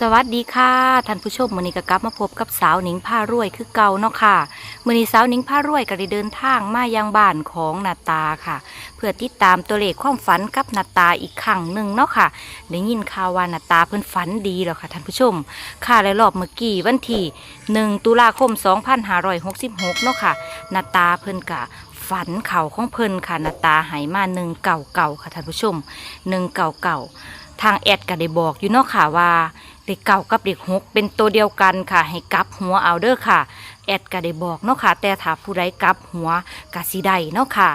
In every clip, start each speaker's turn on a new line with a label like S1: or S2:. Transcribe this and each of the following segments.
S1: สวัสดีค่ะท่านผู้ชมมือนี้ก็กลับมาพบกับสาวหนิงผ้ารวยคือเก่าเนาะค่ะมือนี้สาวหนิงผ้ารวยก็ได้เดินทางมายังบ้านของนาตาค่ะ เพื่อติดตามตัวเลขความฝันกับนาตาอีกครั้งหนึ่งเนาะค่ะได้ยินข่าวว่านาตาเพิ่นฝันดีแล้วค่ะท่านผู้ชม ค่ะและรอบเมื่อกี้วันที่1ตุลาคม 2566เนาะค่ะนาตาเพิ่นกะฝันเข่าของเพิ่นค่ะนาตาหายมา1เก่าเก่าค่ะท่านผู้ชม1เก่าเก่าทางแอดก็ได้บอกอยู่เนาะค่ะว่า เด็กเก่ากับเด็กหกเป็นตัวเดียวกันค่ะ ให้กลับหัวเอาเด้อค่ะ แอดก็ได้บอกเนาะค่ะ แต่ถ้าผู้ใดกลับหัวกะสิได้เนาะค่ะ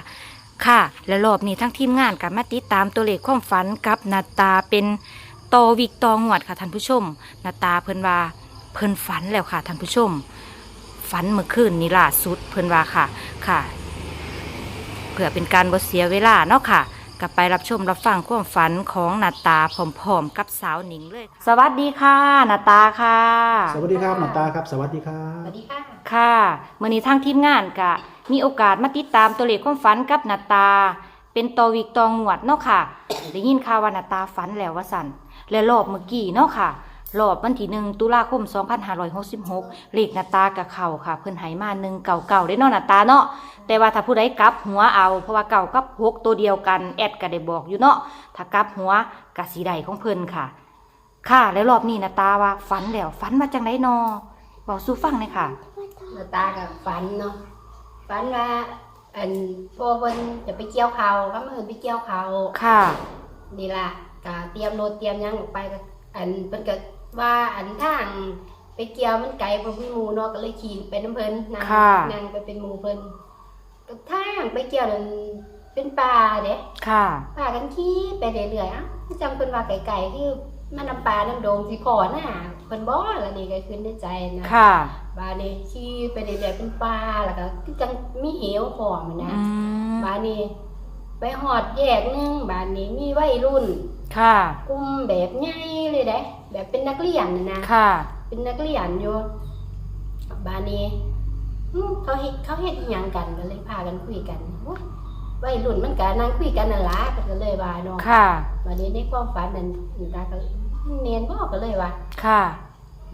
S1: ค่ะ และรอบนี้ทั้งทีมงานกับมาติดตามตัวเลขความฝันกับนาตาเป็นตอวิกตองวดค่ะท่านผู้ชมนาตาเพิ่นว่าเพิ่นฝันแล้วค่ะท่านผู้ชม ฝันเมื่อคืนนี้ล่าสุดเพิ่นว่าค่ะค่ะ เพื่อเป็นการบ่เสียเวลาเนาะค่ะ กลับไปรับชมรับฟังความฝันของนาตาพร้อมๆกับสาวหนิงเลยค่ะสวัสดีค่ะนาตาค่ะ
S2: สวัสดีครับหมอตาครับ สวัสดีครั
S3: ส
S2: บ
S3: วัสดีค่ะ
S1: ค่ะมื่อนี้ทางทีมงานกะ มีโอกาสมาติดตามตัวเลขความฝันกับนาตา เป็นตอวิกตองหวดเนาะค่ะ ได้ยินข่าวว่านาตาฝันแล้วว่าสันและรอบเมื่อกี้เนาะค่ะ รอบวันที่หนึ่งตุลาคม 2566เลขนาตากับเขาค่ะ เพิ่นใหายมาหนึ่งเก่าเก่าได้เนาะนาตาเนาะแต่ว่าถ้าผู้ใดกลับหัวเอาเพราะว่าเก่ากับหกตัวเดียวกันแอดก็ได้บอกอยู่เนาะถ้ากลับหัวกะสีใดของเพิ่นค่ะ ค่ะแล้วรอบนี้นาตาว่าฝันแล้วฝันมาจังไดนอบอกสู้ฟังหน่อยค่ะ
S3: มาตากับฝันเนาะฝันว่าอันพ่อเพิ่นจะไปเกี่ยวเขาวก็มือไปเกี่ยวเขาว
S1: ค่ะ
S3: นี่ล่ะก็เตรียมรถเตรียมหยังออกไปก็อันเพิ่นก็ ว่าอันทางไปเกี่ยวมันไกลบ่มีหมู่เนาะก็เลยขี่ไปน้ำเพิ่นนั่ง
S1: ค่ะ
S3: นั่งไปเป็นหมู่เพิ่นก็ทางไปเกี่ยวนั่นเป็นป่าเด้
S1: ค่ะ
S3: พากันขี่ไปเรื่อยๆอะจำเพิ่นว่าไกลๆคือมันน้ำปลาน้ำโดงสิพอน่ะเพิ่นบ่ล่ะนี่ก็ขึ้นในใจนะ
S1: ค่ะ
S3: บานนี้ขี่ไปเรื่อยๆเป็นป่าแล้วก็คือจังมีเหวพร้อมนะ
S1: อืม
S3: บานนี้ไปหอดแยกหนึงบานนี้มีวัยรุ่น
S1: ค่ะ
S3: กลุ่มแบบใหญ่เลยเด้แบบเป็นนักเรียนน่ะนะ
S1: ค่ะ
S3: เป็นนักเรียนอยู่บานนี้อืมเขาเฮ็ดเขาเฮ็ดอิหยังกันก็เลยพากันคุยกันโอ๊ยวัยรุ่นมันก็นั่งคุยกันนั่นล่ะก็เลยว่าเนาะ
S1: ค่ะ
S3: บานนี้ในความฝันนั้นตาก็เนียนบ่ก็เลยว่า
S1: ค่ะ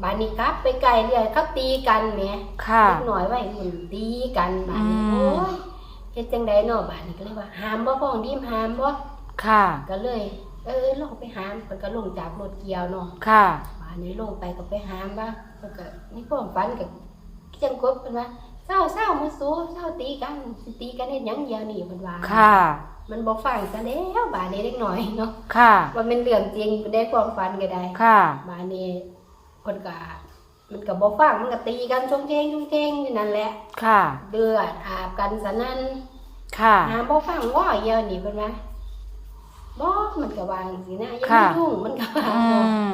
S3: บานนี้กลับไปไกลเรื่อยเขาตีกันแหม
S1: ค่ะ
S3: เล็กน้อยไว้หุ่นตีกันบาดนี้
S1: อืม
S3: โอ้ยเฮ็ดจังไดเนาะบาดนี้ก็เลยว่าห้ามบ่พ้องดีมห้ามบ่
S1: ค่ะ
S3: ก็เลย เออลงไปห้ามเพิ่นก็ลงจากรถเกี่ยวเนาะ
S1: ค่ะ
S3: บาดนี้ลงไปก็ไปห้ามว่าเพิ่นก็นี่พ้องฝันก็จังกบเพิ่นว่าเศร้าเศร้ามาสู้เศร้าตีกันสิตีกันเฮ็ดหยังเดียวนี่เพิ่นว่า
S1: ค่ะ
S3: มันบ่ฟังซะแล้วบาดนี้เล็กน้อยเนาะ
S1: ค่ะ
S3: ว่าเป็นเรื่องจริงได้ความฝันก็ได้
S1: ค่ะ
S3: บาดนี้เพิ่นก็มันก็บ่ฟังมันก็ตีกันชงเชงชงเชงอยู่นั่นแหละ
S1: ค่ะ
S3: เดือดอาบกันสนั่น
S1: ค่ะ
S3: หาบ่ฟังว่าเยอะนี่เพิ่นว่า บ่มันก็วางสินะยัง
S1: ค่ะ
S3: ไม่ยุ่งมันก็วาง
S1: อื
S3: เนาะ
S1: ม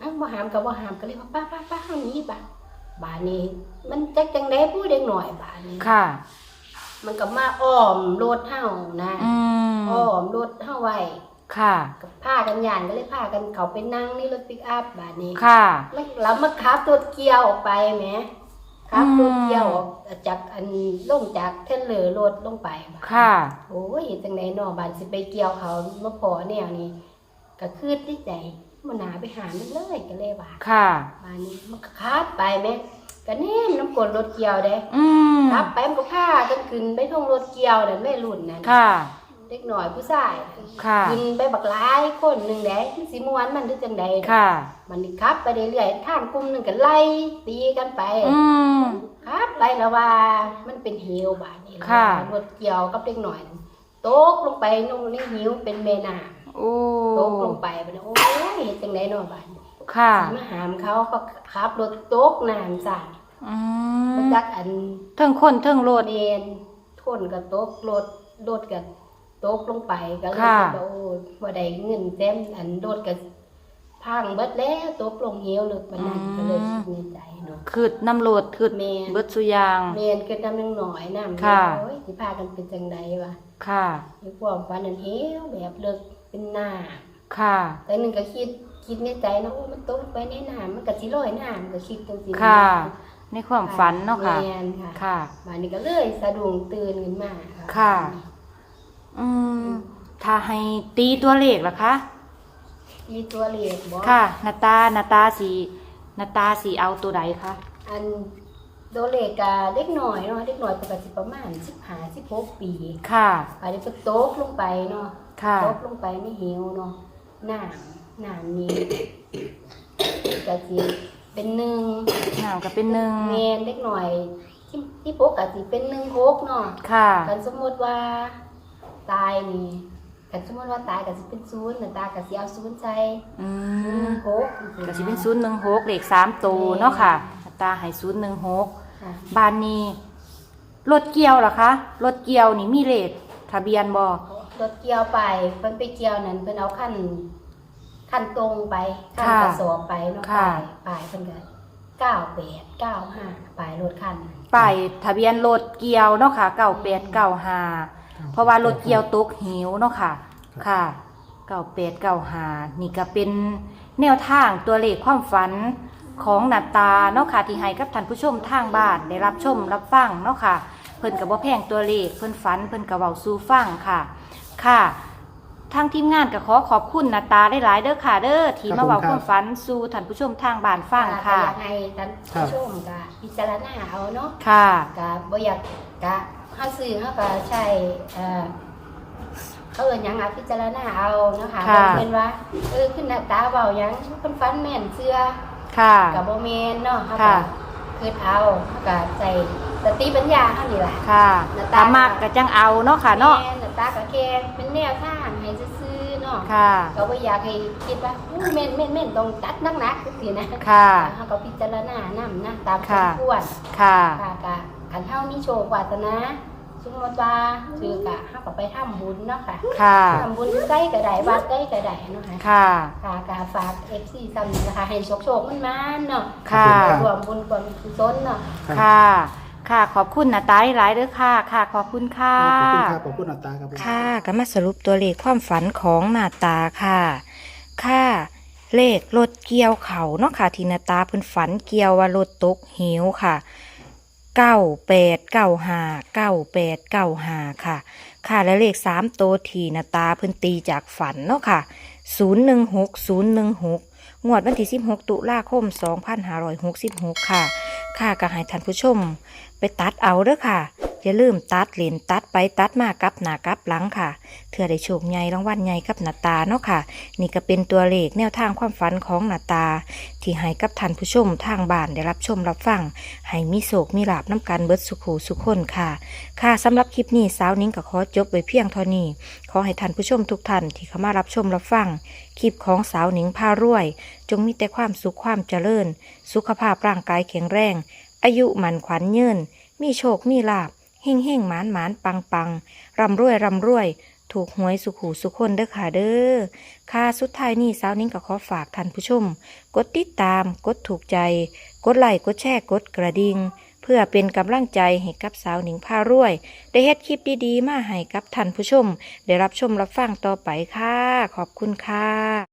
S3: อ้าวบ่หามก็บ่หามก็เลยว่าป้าป้าป้าเฮาหนี้บ่าบาดนี้ มันจักจังได๋ผู้เด็กหน่อยบาดนี้
S1: ค่ะ
S3: มันก็มาอ้อมรถเฮานะ
S1: อืม
S3: อ้อมรถเฮาไว้
S1: ค่ะ
S3: ก็พากันย่านก็เลยพากันเข้าไปนั่งในรถปิกอัพบาดนี้
S1: ค่ะ
S3: มันแล้วมาขับรถเกี่ยวออกไปแหม ขับรถเกี่ยวออกจากอันลงจากเทรลเลอร์รถลงไปบาดนี้
S1: ค่ะ
S3: โอ้ยจังไดเนาะบานสิไปเกี่ยวเขามาพอแนวนี้ก็คืดที่ใจมันหนาไปหามันเลยก็เลยว่า
S1: ค่ะ
S3: บานนี้มันก็ขับไปแม่ก็แน่น้ำกลรถเกี่ยวเด้
S1: อืม
S3: ขับไปมันก็พากันขึ้นไปท่องรถเกี่ยวนั่นแม่รุ่นนั่น
S1: ค่ะ
S3: เด็กหน่อยผู้ชาย
S1: ค่ะ
S3: ขึ้นไปบักหลายคนหนึงเด้มันสิม่วนมันหรือจังใด
S1: ค่ะ
S3: มันนี่ขับ ไปเรื่อยๆทางกลุ่มหนึงก็ไล่ตีกันไป
S1: อืม
S3: ขับไปแล้วว่า มันเป็นเหวบาดนี้แล้ว
S1: ค่ะ
S3: รถเกี่ยวกับเด็กหน่อยตกลงไปลงในหิวเป็นแม่น้ำ
S1: โอ้
S3: ตกลงไปบัดนี้โอ้ยเฮ็ดจังไดเนาะบัดนี้
S1: ค่ะ
S3: สิมาหามเขาเขาขับรถตกน้ำสั่น
S1: อื
S3: บ่
S1: ม
S3: จักอัน
S1: เทิงคนเทิงรถ
S3: เมนทนก็ตกรถรถก็ ตกลงไปก็เลย
S1: ค่ะ
S3: ว่าโอ้ยบ่ได้เงินเต็มอันรถก็พังเบิดแล้วตกลงเหวลึกปานนั้นก็เลยคิดในใจเนาะ
S1: คืดน้ำรถคืด
S3: แม่น
S1: เบิดสุยาง
S3: แม่นก็นำนึงหน่อยน้ำ
S1: ค่ะ
S3: โอ้ยสิพากันเป็นจังไดวะ
S1: ค่ะ
S3: ในความฝันนั้นเหวแบบเลิกเป็นหน้า
S1: ค่ะ
S3: แต่หนึ่งก็คิดคิดในใจนะโอ้มันตกไปในน้ำมันก็สิลอยน้ำก็คิดจังซี่น
S1: ค่ะ ในความฝันเนาะค่ะ
S3: แม่นค่ะ
S1: ค่ะ
S3: บานนี้ก็เลยสะดุ้งตื่นขึ้นมา
S1: ค่ะ อืมถ้าให้ตีตัวเลขล่ะคะ
S3: มีตัวเลขบ่
S1: ค่ะนาตานาตาสีนาตาสีเอาตัวใดคะ
S3: อันตัวเลขกะเด็กหน่อยเนาะเด็กหน่อยปกติประมาณ15 16ปี
S1: ค่ะ
S3: อันนี้ก็ตกลงไปเนาะ
S1: ค่ะ
S3: ตกลงไปในเหวเนาะน้ำน้ำนี้ก็สิเป็นหนึ่ง
S1: น้ำก็เป็นหนึ่ง
S3: แมนเด็กหน่อยที่ที่ปกติเป็นหนึ่งหกเนาะ
S1: ค่ะ
S3: กันสมมติว่า ตายนี่กันสมมติว่าตายก็สิเป็นศูนย์แต่ตาก็สิเอาศูนย์ใส่
S1: อื
S3: ศูนย์ห
S1: ม
S3: นึ่งหก
S1: ก็สิเป็นศูนย์หนึ่งหกเลขสามตัวเนาะค่ะนาตาให้ศูนย์หนึ่งหก
S3: ค่ะ
S1: บ้านนี้รถเกี่ยวเหรอคะรถเกี่ยวนี่มีเลขทะเบียนบ่
S3: รถเกี่ยวไปเพิ่นไปเกี่ยวนั่นเพิ่นเอาขั้นขั้นตรงไปขั้น
S1: ค่ะ
S3: กระสอบไปเนาะ
S1: ค่ะ
S3: ปลายปลายเพิ่นก็เก้าแปดเก้าห้าปลายรถคัน
S1: ป้ายทะเบียนรถเกี่ยวเนาะค่ะเก้าแปดเก้าห้าเพ ราะว่ารถเกี่ยวตกหิวเนาะค่ะ ค่ะเก้าแปดเก้าห้านี่ก็เป็นแนวทางตัวเลขความฝันของหนาตาเนาะค่ะที่ให้กับท่านผู้ชมทางบ้านได้รับชมรับฟังเนาะค่ะ เพิ่นกับบ่แพงตัวเลขเพิ่นฝันเพิ่นกับเว้าสู่ฟังค่ะ ค่ะ ทางทีมงานก็ขอขอบคุณหนาตาได้หลายๆเด้อค่ะเด้อที่มาเว้าความฝันสู่ท่านผู้ชมทางบ้านฟังค่ะ
S3: ก็อยากให้ท่านผู้ชมก็พิจารณาเอาเนาะ
S1: ค่ะ
S3: ก็บ่อยากก็เฮาซื้อเฮาก็ใช้เอ่อเขาเอิ้นหยังอะพิจารณาเอาเนาะค่ะ
S1: ค่ะ
S3: บ่เป็นว่าเออขึ้นหน้าตาเว้าหยังเพิ่นฝันแม่นเชื่อ
S1: ค่ะ
S3: ก็บ่แม่นเนาะเฮา
S1: ค่ะ
S3: ก็คิดเอาเฮาก็ใส่ สติปัญญาเฮานี่ล่ะ
S1: ค่ะ
S3: หน้าตา
S1: ถ้ามักก็จังเอาเนาะค่ะเนาะ
S3: แม่หน้าตาก็แค่เป็นแนวทางให้ซื่อๆเนาะ
S1: ค่ะ
S3: ก็บ่อยากให้คิดว่าอู้แม่นแม่นแม่นต้องตัดหนักๆจังซี่นะ
S1: ค่ะ
S3: เฮาก็พิจารณานำนะตามส
S1: ค่ะ
S3: มควร
S1: ค่ะ
S3: ค่ะกะขันเท่ามีโชว์วาสนาสมมติว่าถือกะเฮาก็ไปทำบุญเนาะค่ะ
S1: ค่ะ
S3: ทำบุญใกล้ก็ได้วัดใกล้ก็ได้เนาะค่ะ
S1: ค่ะ
S3: ค่ะกะฝาก FC ซ้ำนี่นะคะให้โชคโชคมันมาเนาะ
S1: ค่ะ
S3: รวมบุญรวมกุศลเนาะ
S1: ค่ะ ค่ะ ขอบคุณนาตาหลายๆเด้อค่ะ ค่ะ ขอบคุณค่ะ
S2: ขอบคุณครับขอบคุณหน้าตาครับผม
S1: ค่ะก็มาสรุปตัวเลขความฝันของหนาตาค่ะ ค่ะ เลขรถเกี่ยวเขาเนาะค่ะที่หนาตาเพิ่นฝันเกี่ยวว่ารถตกเหวค่ะเก้าแปดเก้าห้าเก้าแปดเก้าห้าค่ะ ค่ะและเลขสามตัวที่หนาตาเพิ่นตีจากฝันเนาะค่ะศูนย์หนึ่งหกศูนย์หนึ่งหกงวดวันที่สิบหกตุลาคมสองพันห้าร้อยหกสิบหกค่ะ ค่ะก็ให้ท่านผู้ชม ไปตัดเอาเด้อค่ะ อย่าลืมตัดเหรียญตัดไปตัดมากับหน้ากับหลังค่ะเถื่อได้โชคใหญ่รางวัลใหญ่กับหน้าตาเนาะค่ะ นี่ก็เป็นตัวเลขแนวทางความฝันของหน้าตา ที่ให้กับท่านผู้ชมทางบ้านได้รับชมรับฟังให้มีโศกมีลาบน้ำกันเบิดสุขูสุขคนค่ะ ค่ะสำหรับคลิปนี้สาวนิ้งก็ขอจบไว้เพียงเท่านี้ขอให้ท่านผู้ชมทุกท่านที่เข้ามารับชมรับฟังคลิปของสาวหนิงพารวย จงมีแต่ความสุขความเจริญ สุขภาพร่างกายแข็งแรง อายุหมันขวัญยืนมีโชค มีลาบ เฮ่งเฮ่งหมานหมานปังปังรำรวยรำรวย ถูกหวยสุขหูสุขคนเด้อค่ะเด้อค่ะสุดท้ายนี้สาวนิ้งก็ขอฝากท่านผู้ชม กดติดตาม กดถูกใจ กดไลค์กดแชร์กดกระดิ่งเพื่อเป็นกำลังใจให้กับสาวหนิงพารวย ได้เฮ็ดคลิปดีๆ มาให้กับท่านผู้ชม ได้รับชมรับฟังต่อไปค่ะ ขอบคุณค่ะ